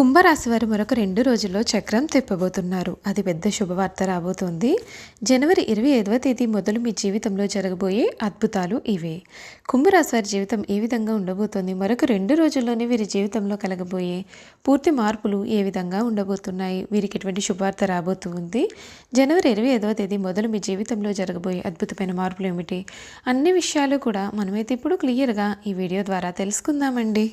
కుంభరాశి వారు మరొక రెండు రోజుల్లో చక్రం తిప్పబోతున్నారు. అది పెద్ద శుభవార్త రాబోతోంది. జనవరి ఇరవై ఐదవ తేదీ మొదలు మీ జీవితంలో జరగబోయే అద్భుతాలు ఇవే. కుంభరాశి వారి జీవితం ఏ విధంగా ఉండబోతోంది? మరొక రెండు రోజుల్లోనే వీరి జీవితంలో కలగబోయే పూర్తి మార్పులు ఏ విధంగా ఉండబోతున్నాయి? వీరికి ఎటువంటి శుభవార్త రాబోతుంది? జనవరి ఇరవై ఐదవ తేదీ మొదలు మీ జీవితంలో జరగబోయే అద్భుతమైన మార్పులు ఏమిటి? అన్ని విషయాలు కూడా మనమైతే ఇప్పుడు క్లియర్గా ఈ వీడియో ద్వారా తెలుసుకుందామండి.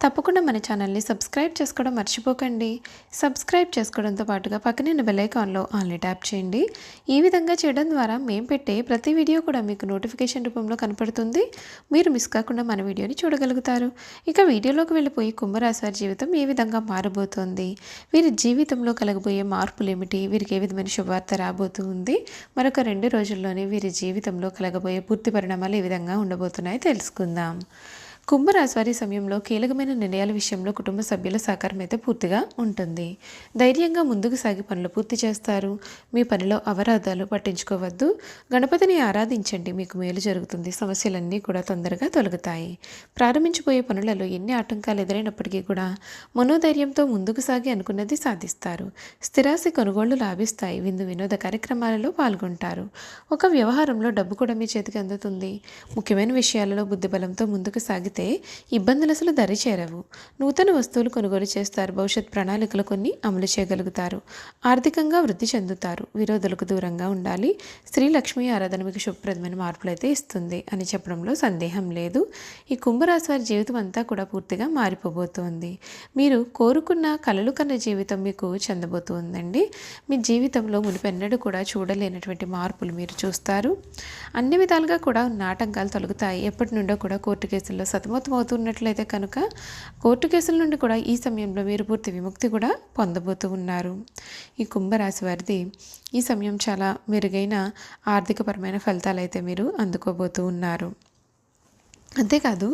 తప్పకుండా మన ఛానల్ని సబ్స్క్రైబ్ చేసుకోవడం మర్చిపోకండి. సబ్స్క్రైబ్ చేసుకోవడంతో పాటుగా పక్కనే ఉన్న ఆన్లీ ట్యాప్ చేయండి. ఈ విధంగా చేయడం ద్వారా మేము పెట్టే ప్రతి వీడియో కూడా మీకు నోటిఫికేషన్ రూపంలో కనపడుతుంది. మీరు మిస్ కాకుండా మన వీడియోని చూడగలుగుతారు. ఇక వీడియోలోకి వెళ్ళిపోయి కుంభరాశి వారి జీవితం ఏ విధంగా మారబోతోంది? వీరి జీవితంలో కలగబోయే మార్పులు ఏమిటి? వీరికి ఏ విధమైన శుభవార్త రాబోతుంది? మరొక రెండు రోజుల్లోనే వీరి జీవితంలో కలగబోయే పూర్తి పరిణామాలు ఏ విధంగా ఉండబోతున్నాయో తెలుసుకుందాం. కుంభరాశివారి సమయంలో కీలకమైన నిర్ణయాల విషయంలో కుటుంబ సభ్యుల సహకారం అయితే పూర్తిగా ఉంటుంది. ధైర్యంగా ముందుకు సాగి పనులు పూర్తి చేస్తారు. మీ పనిలో అవరాధాలు పట్టించుకోవద్దు. గణపతిని ఆరాధించండి. మీకు మేలు జరుగుతుంది. సమస్యలన్నీ కూడా తొందరగా తొలగుతాయి. ప్రారంభించిపోయే పనులలో ఎన్ని ఆటంకాలు ఎదురైనప్పటికీ కూడా మనోధైర్యంతో ముందుకు సాగి అనుకున్నది సాధిస్తారు. స్థిరాస్తి కొనుగోళ్ళు లాభిస్తాయి. విందు వినోద కార్యక్రమాలలో పాల్గొంటారు. ఒక వ్యవహారంలో డబ్బు కూడా మీ చేతికి అందుతుంది. ముఖ్యమైన విషయాలలో బుద్ధిబలంతో ముందుకు సాగి అయితే ఇబ్బందులు అసలు దరి చేరవు నూతన వస్తువులు కొనుగోలు చేస్తారు. భవిష్యత్ ప్రణాళికలు కొన్ని అమలు చేయగలుగుతారు. ఆర్థికంగా వృద్ధి చెందుతారు. విరోధులకు దూరంగా ఉండాలి. స్త్రీ లక్ష్మీ ఆరాధన మీకు శుభప్రదమైన మార్పులు అయితే ఇస్తుంది అని చెప్పడంలో సందేహం లేదు. ఈ కుంభరాశి వారి జీవితం అంతా కూడా పూర్తిగా మారిపోబోతోంది. మీరు కోరుకున్న కలలు కన్న జీవితం మీకు చెందబోతుందండి. మీ జీవితంలో మునిపెన్నడూ కూడా చూడలేనటువంటి మార్పులు మీరు చూస్తారు. అన్ని విధాలుగా కూడా ఉన్న ఆటంకాలు తొలగుతాయి. ఎప్పటి నుండో కూడా కోర్టు కేసుల్లో సత అవుతున్నట్లయితే కనుక కోర్టు కేసుల నుండి కూడా ఈ సమయంలో మీరు పూర్తి విముక్తి కూడా పొందబోతూ ఉన్నారు. ఈ కుంభరాశి వారిది ఈ సమయం చాలా మెరుగైన ఆర్థికపరమైన ఫలితాలు అయితే మీరు అందుకోబోతూ ఉన్నారు. అంతేకాదు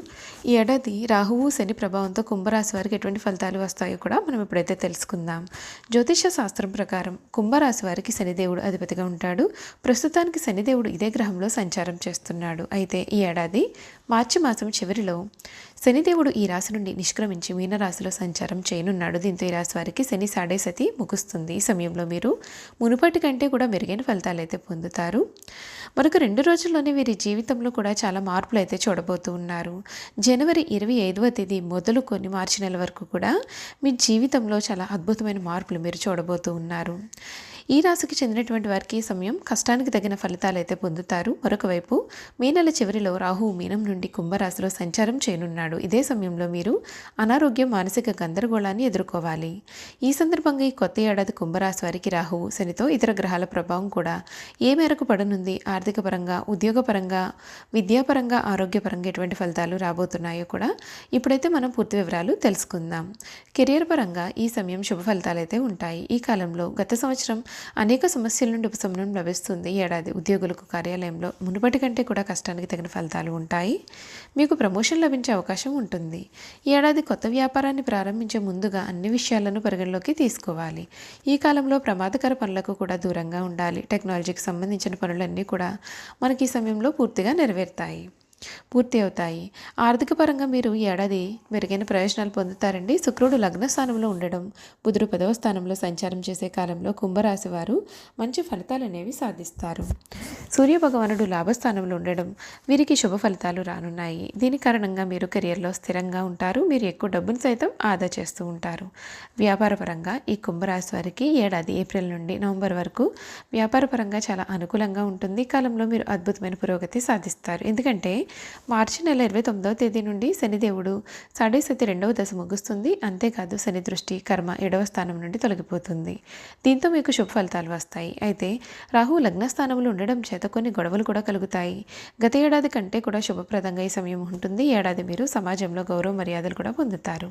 ఈ ఏడాది రాహువు శని ప్రభావంతో కుంభరాశి వారికి ఎటువంటి ఫలితాలు వస్తాయో కూడా మనం ఇప్పుడైతే తెలుసుకుందాం. జ్యోతిష శాస్త్రం ప్రకారం కుంభరాశి వారికి శనిదేవుడు అధిపతిగా ఉంటాడు. ప్రస్తుతానికి శనిదేవుడు ఇదే గ్రహంలో సంచారం చేస్తున్నాడు. అయితే ఈ ఏడాది మార్చి మాసం చివరిలో శనిదేవుడు ఈ రాశి నుండి నిష్క్రమించి మీనరాశిలో సంచారం చేయనున్నాడు. దీంతో ఈ రాశి వారికి శని సాడే సతి ముగుస్తుంది. ఈ సమయంలో మీరు మునుపటి కంటే కూడా మెరుగైన ఫలితాలు అయితే పొందుతారు. మరొక రెండు రోజుల్లోనే వీరి జీవితంలో కూడా చాలా మార్పులు అయితే చూడబోతూ ఉన్నారు. జనవరి ఇరవై ఐదవ తేదీ మొదలుకొని మార్చి నెల వరకు కూడా మీ జీవితంలో చాలా అద్భుతమైన మార్పులు మీరు చూడబోతూ ఉన్నారు. ఈ రాశికి చెందినటువంటి వారికి ఈ సమయం కష్టానికి తగిన ఫలితాలు అయితే పొందుతారు. మరొక వైపు నెల చివరిలో రాహు మీనం నుండి కుంభరాశిలో సంచారం చేయనున్నాడు. ఇదే సమయంలో మీరు అనారోగ్యం మానసిక గందరగోళాన్ని ఎదుర్కోవాలి. ఈ సందర్భంగా ఈ కొత్త ఏడాది కుంభరాశి వారికి రాహు శనితో ఇతర గ్రహాల ప్రభావం కూడా ఏ మేరకు పడనుంది? ఆర్థిక పరంగా ఉద్యోగపరంగా విద్యాపరంగా ఆరోగ్యపరంగా ఎటువంటి ఫలితాలు రాబోతున్నాయో కూడా ఇప్పుడైతే మనం పూర్తి వివరాలు తెలుసుకుందాం. కెరియర్ పరంగా ఈ సమయం శుభ ఫలితాలు అయితే ఉంటాయి. ఈ కాలంలో గత సంవత్సరం అనేక సమస్యల నుండి ఉపశమనం లభిస్తుంది. ఏడాది ఉద్యోగులకు కార్యాలయంలో మునుపటి కంటే కూడా కష్టానికి తగిన ఫలితాలు ఉంటాయి. మీకు ప్రమోషన్ లభించే అవకాశం ఉంటుంది. ఏడాది కొత్త వ్యాపారాన్ని ప్రారంభించే ముందుగా అన్ని విషయాలను పరిగణలోకి తీసుకోవాలి. ఈ కాలంలో ప్రమాదకర పనులకు కూడా దూరంగా ఉండాలి. టెక్నాలజీకి సంబంధించిన పనులన్నీ కూడా మనకి ఈ సమయంలో పూర్తిగా నెరవేరుతాయి. పూర్తి అవుతాయి ఆర్థిక పరంగా మీరు ఏడాది మెరుగైన ప్రయోజనాలు పొందుతారండి. శుక్రుడు లగ్న స్థానంలో ఉండడం బుధుడు పదవ స్థానంలో సంచారం చేసే కాలంలో కుంభరాశి వారు మంచి ఫలితాలు అనేవి సాధిస్తారు. సూర్య భగవానుడు లాభస్థానంలో ఉండడం వీరికి శుభ ఫలితాలు రానున్నాయి. దీని కారణంగా మీరు కెరియర్లో స్థిరంగా ఉంటారు. మీరు ఎక్కువ డబ్బును సైతం ఆదా చేస్తూ ఉంటారు. వ్యాపారపరంగా ఈ కుంభరాశి వారికి ఏడాది ఏప్రిల్ నుండి నవంబర్ వరకు వ్యాపారపరంగా చాలా అనుకూలంగా ఉంటుంది. కాలంలో మీరు అద్భుతమైన పురోగతి సాధిస్తారు. ఎందుకంటే మార్చి నెల ఇరవై తొమ్మిదవ తేదీ నుండి శనిదేవుడు సాడేసతి రెండవ దశ ముగుస్తుంది. అంతేకాదు శని దృష్టి కర్మ ఏడవ స్థానం నుండి తొలగిపోతుంది. దీంతో మీకు శుభ ఫలితాలు వస్తాయి. అయితే రాహు లగ్న స్థానంలో ఉండడం చేత కొన్ని గొడవలు కూడా కలుగుతాయి. గత ఏడాది కంటే కూడా శుభప్రదంగా ఈ సమయం ఉంటుంది. ఏడాది మీరు సమాజంలో గౌరవ మర్యాదలు కూడా పొందుతారు.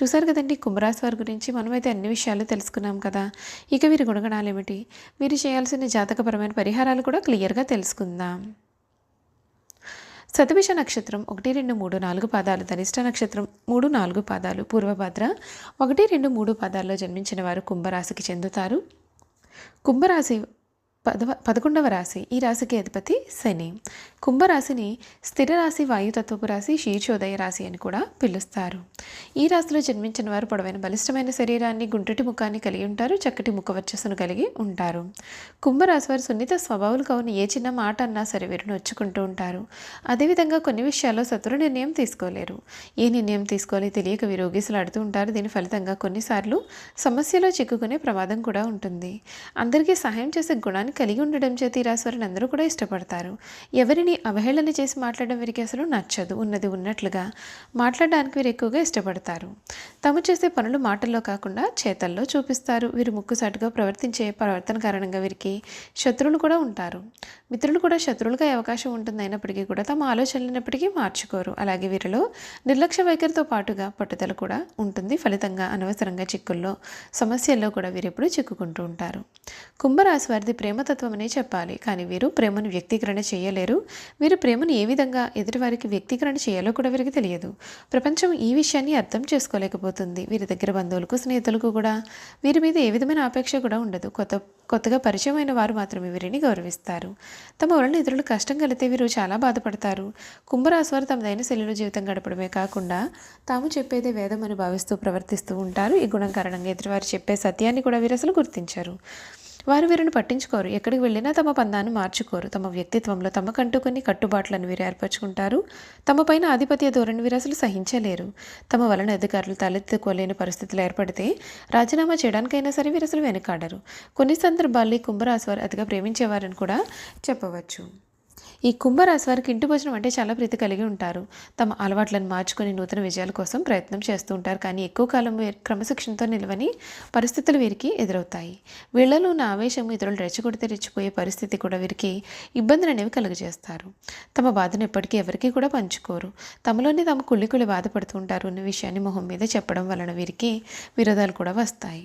చూసారు కదండి కుంభరాశి వారి గురించి మనమైతే అన్ని విషయాలు తెలుసుకున్నాం కదా. ఇక వీరి గుణగణాలు ఏమిటి వీరు చేయాల్సిన జాతకపరమైన పరిహారాలు కూడా క్లియర్గా తెలుసుకుందాం. శతభిష నక్షత్రం ఒకటి రెండు మూడు నాలుగు పాదాలు ధనిష్ట నక్షత్రం మూడు నాలుగు పాదాలు పూర్వభద్ర ఒకటి రెండు మూడు పాదాల్లో జన్మించిన వారు కుంభరాశికి చెందుతారు. కుంభరాశి పదవ పదకొండవ రాశి ఈ రాశికి అధిపతి శని. కుంభరాశిని స్థిర రాశి వాయుతత్వపు రాశి శీర్షోదయ రాశి అని కూడా పిలుస్తారు. ఈ రాశిలో జన్మించిన వారు పొడవైన బలిష్టమైన శరీరాన్ని గుంటటి ముఖాన్ని కలిగి ఉంటారు చక్కటి ముఖవర్చస్సును కలిగి ఉంటారు. కుంభరాశి వారు సున్నిత స్వభావాలు కావున ఏ చిన్న మాట అన్నా సరే వీరు నొచ్చుకుంటూ ఉంటారు. అదేవిధంగా కొన్ని విషయాల్లో సత్వర నిర్ణయం తీసుకోలేరు. ఏ నిర్ణయం తీసుకోవాలి తెలియక వీరు ఊగిసలాడుతూ ఉంటారు. దీని ఫలితంగా కొన్నిసార్లు సమస్యలో చిక్కుకునే ప్రమాదం కూడా ఉంటుంది. అందరికీ సహాయం చేసే గుణాన్ని కలిగి ఉండడం చేత ఈ రాశి వారిని అందరూ కూడా ఇష్టపడతారు. ఎవరిని అవహేళన చేసి మాట్లాడడం వీరికి అసలు నచ్చదు ఉన్నది ఉన్నట్లుగా మాట్లాడడానికి వీరు ఎక్కువగా ఇష్టపడతారు. తాము చేసే పనులు మాటల్లో కాకుండా చేతల్లో చూపిస్తారు. వీరు ముక్కుసాటుగా ప్రవర్తించే ప్రవర్తన కారణంగా వీరికి శత్రువులు కూడా ఉంటారు. మిత్రులు కూడా శత్రువులుగా అవకాశం ఉంటుంది. అయినప్పటికీ కూడా తమ ఆలోచనలైనప్పటికీ మార్చుకోరు. అలాగే వీరిలో నిర్లక్ష్య వైఖరితో పాటుగా పట్టుదల కూడా ఉంటుంది. ఫలితంగా అనవసరంగా చిక్కుల్లో సమస్యల్లో కూడా వీరు ఎప్పుడూ చిక్కుకుంటూ ఉంటారు. కుంభరాశి వారిది ప్రేమతత్వం అనే చెప్పాలి. కానీ వీరు ప్రేమను వ్యక్తీకరణ చేయలేరు. వీరు ప్రేమను ఏ విధంగా ఎదుటివారికి వ్యక్తీకరణ చేయాలో కూడా వీరికి తెలియదు. ప్రపంచం ఈ విషయాన్ని అర్థం చేసుకోలేకపోతుంది. వీరి దగ్గర బంధువులకు స్నేహితులకు కూడా వీరి మీద ఏ విధమైన ఆపేక్ష కూడా ఉండదు. కొత్త కొత్తగా పరిచయమైన వారు మాత్రమే వీరిని గౌరవిస్తారు. తమ వలన ఇతరులు కష్టం కలిగితే వీరు చాలా బాధపడతారు. కుంభరాశి వారు తమదైన శైలిలో జీవితం గడపడమే కాకుండా తాము చెప్పేదే వేదం అని భావిస్తూ ప్రవర్తిస్తూ ఉంటారు. ఈ గుణం కారణంగా ఎదుటివారు చెప్పే సత్యాన్ని కూడా వీరు అసలు గుర్తించారు. వారు వీరిని పట్టించుకోరు. ఎక్కడికి వెళ్ళినా తమ పందాన్ని మార్చుకోరు. తమ వ్యక్తిత్వంలో తమకంటూ కొన్ని కట్టుబాట్లను వీరు ఏర్పరచుకుంటారు. తమ పైన ఆధిపత్య ధోరణి వీరు అసలు సహించలేరు. తమ వలన అధికారులు తలెత్తుకోలేని పరిస్థితులు ఏర్పడితే రాజీనామా చేయడానికైనా సరే వీరు అసలు వెనుకాడరు. కొన్ని సందర్భాల్లో కుంభరాశి వారు అతిగా ప్రేమించేవారని కూడా చెప్పవచ్చు. ఈ కుంభరాశి వారికి ఇంటి భోజనం అంటే చాలా ప్రీతి కలిగి ఉంటారు. తమ అలవాట్లను మార్చుకొని నూతన విజయాల కోసం ప్రయత్నం చేస్తూ ఉంటారు. కానీ ఎక్కువ కాలం క్రమశిక్షణతో నిలవని పరిస్థితులు వీరికి ఎదురవుతాయి. వీళ్ళలో ఉన్న ఆవేశం ఇతరులు రెచ్చగొడితే రెచ్చిపోయే పరిస్థితి కూడా వీరికి ఇబ్బందులు అనేవి కలుగజేస్తారు. తమ బాధను ఎప్పటికీ ఎవరికీ కూడా పంచుకోరు. తమలోనే తమ కుళ్ళి కుళ్ళి బాధపడుతూ ఉంటారు అన్న విషయాన్ని మొహం మీద చెప్పడం వలన వీరికి విరోధాలు కూడా వస్తాయి.